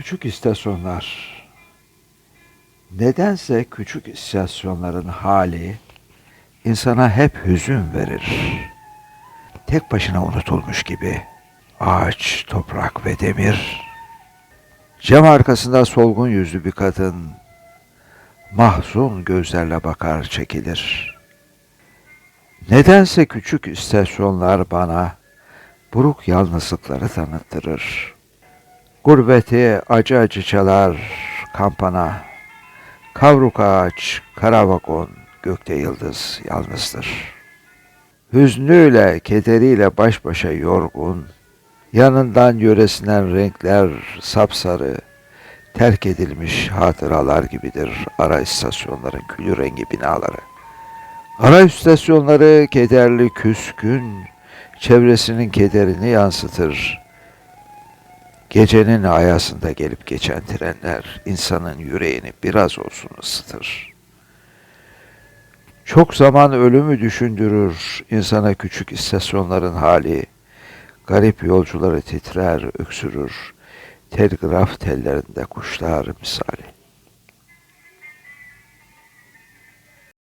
Küçük istasyonlar. Nedense küçük istasyonların hali insana hep hüzün verir. Tek başına unutulmuş gibi. Ağaç, toprak ve demir. Cam arkasında solgun yüzlü bir kadın mahzun gözlerle bakar çekilir. Nedense küçük istasyonlar bana buruk yalnızlıkları tanıttırır. Gurbeti acı acı çalar kampana. Kavruk ağaç, kara gökte yıldız yalnızdır. Hüznüyle, kederiyle baş başa yorgun, yanından yöresinden renkler sapsarı, terk edilmiş hatıralar gibidir ara istasyonların külü rengi binaları. Ara istasyonları kederli küskün, çevresinin kederini yansıtır. Gecenin ayasında gelip geçen trenler insanın yüreğini biraz olsun ısıtır. Çok zaman ölümü düşündürür insana küçük istasyonların hali. Garip yolcuları titrer, öksürür. Telgraf tellerinde kuşlar misali.